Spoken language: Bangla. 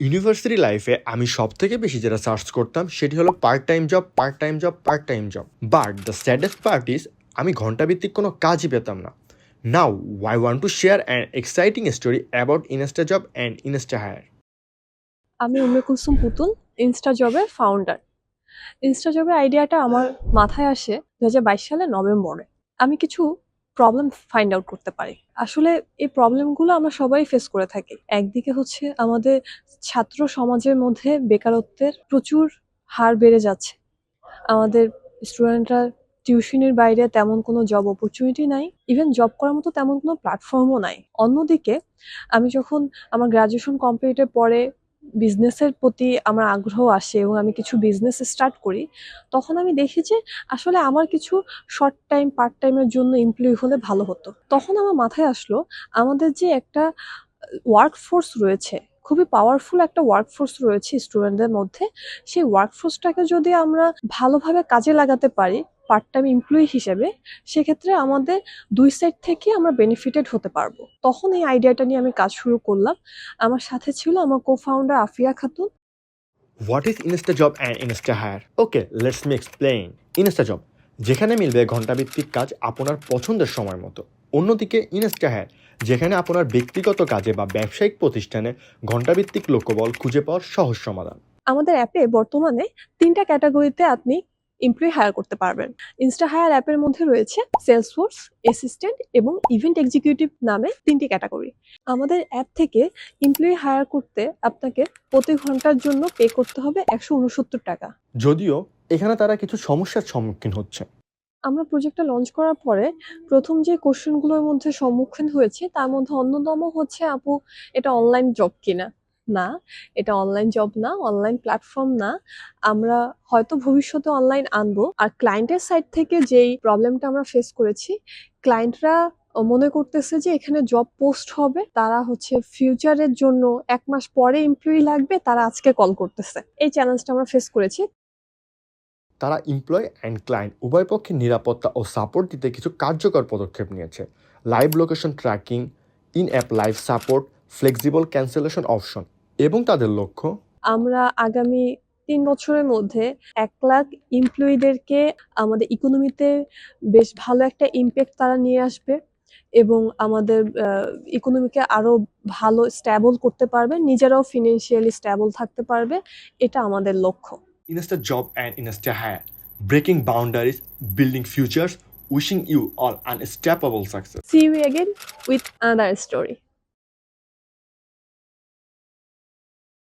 ইউনিভার্সিটি লাইফে আমি সব থেকে বেশি যেটা সার্চ করতাম সেটি হলো part time job part time job part time job but the saddest part is আমি ঘন্টাভিত্তিক কোনো কাজই পেতাম না। Now I want to share an exciting story about insta job and insta hire আমি উম্মে কুসুম পুতুল ইনস্টা জবের ফাউন্ডার ইনস্টা জবের আইডিয়াটা আমার মাথায় আসে দু সালে নভেম্বরে। আমি কিছু প্রবলেম ফাইন্ড আউট করতে পারি। আসলে এই প্রবলেমগুলো আমরা সবাই ফেস করে থাকি। একদিকে হচ্ছে আমাদের ছাত্র সমাজের মধ্যে বেকারত্বের প্রচুর হার বেড়ে যাচ্ছে। আমাদের স্টুডেন্টরা টিউশনির বাইরে তেমন কোনো জব অপরচুনিটি নাই। ইভেন জব করার মতো তেমন কোনো প্ল্যাটফর্মও নাই। অন্যদিকে আমি যখন আমার গ্রাজুয়েশন কমপ্লিটের পরে বিজনেসের প্রতি আমার আগ্রহ আসে এবং আমি কিছু বিজনেস স্টার্ট করি, তখন আমি দেখি যে আসলে আমার কিছু শর্ট টাইম পার্ট টাইমের জন্য এমপ্লয়ি হলে ভালো হতো। তখন আমার মাথায় আসলো, আমাদের যে একটা ওয়ার্ক ফোর্স রয়েছে, খুবই পাওয়ারফুল একটা ওয়ার্ক ফোর্স রয়েছে স্টুডেন্টদের মধ্যে, সেই ওয়ার্ক ফোর্সটাকে যদি আমরা ভালোভাবে কাজে লাগাতে পারি পার্ট টাইম এমপ্লয়ি হিসেবে সেক্ষেত্রে আমাদের দুই সাইড থেকে আমরা বেনিফিটেড হতে পারব। তখন এই আইডিয়াটা নিয়ে আমি কাজ শুরু করলাম। আমার সাথে ছিল আমার co founder Afia Khatun. What is Insta Job and Insta Hire okay let's me explain Insta Job যেখানে মিলবে ঘন্টাভিত্তিক কাজ আপনার পছন্দের সময় মতো। অন্যদিকে ইনস্টা হায়ার যেখানে আপনার ব্যক্তিগত কাজে বা ব্যবসায়িক প্রতিষ্ঠানে ঘন্টাভিত্তিক লোকবল খুঁজে পাওয়ার সহজ সমাধান। আমাদের অ্যাপে বর্তমানে তিনটা ক্যাটাগরিতে আপনি এমপ্লয়ি হায়ার করতে পারবেন। ইনস্টা হায়ার অ্যাপের মধ্যে রয়েছে সেলস ফোর্স অ্যাসিস্ট্যান্ট এবং ইভেন্ট এক্সিকিউটিভ নামে তিনটি ক্যাটাগরি আমাদের অ্যাপ থেকে এমপ্লয়ি হায়ার করতে আপনাকে প্রতি ঘণ্টার জন্য পে করতে হবে একশো উনসত্তর টাকা। যদিও এখানে তারা কিছু সমস্যার সম্মুখীন হচ্ছে। আমরা প্রজেক্টটা লঞ্চ করার পরে প্রথম যে কোশ্চেনগুলোর মধ্যে সম্মুখীন হয়েছে তার মধ্যে অন্যতম হচ্ছে আপু এটা অনলাইন জব কিনা? না, এটা অনলাইন জব না অনলাইন প্ল্যাটফর্ম না। আমরা হয়তো ভবিষ্যতে অনলাইন আনব। আর ক্লায়েন্টের সাইড থেকে যেই প্রবলেমটা আমরা ফেস করেছি ক্লায়েন্টরা মনে করতেছে যে এখানে জব পোস্ট হবে। তারা হচ্ছে ফিউচারের জন্য এক মাস পরে এমপ্লয়ি লাগবে, তারা আজকে কল করতেছে। এই চ্যালেঞ্জটা আমরা ফেস করেছি। তারা এমপ্লয় অ্যান্ড ক্লায়েন্ট উভয় পক্ষে নিরাপত্তা ও সাপোর্ট দিতে কিছু কার্যকর পদক্ষেপ নিয়েছে। Live location tracking in app live support flexible cancellation option এবং তাদের লক্ষ্য? আমরা আগামী তিন বছরের মধ্যে এক লাখ এমপ্লয়ীদেরকে আমাদের ইকোনমিতে বেশ ভালো একটা ইম্প্যাক্ট তারা নিয়ে আসবে এবং আমাদের ইকোনমিকে আরও ভালো স্ট্যাবল করতে পারবে নিজেরাও ফিনান্সিয়ালি স্ট্যাবল থাকতে পারবে এটা আমাদের লক্ষ্য। Insta Job and Insta Hire, breaking boundaries, building futures, wishing you all unstoppable success. See you again with another story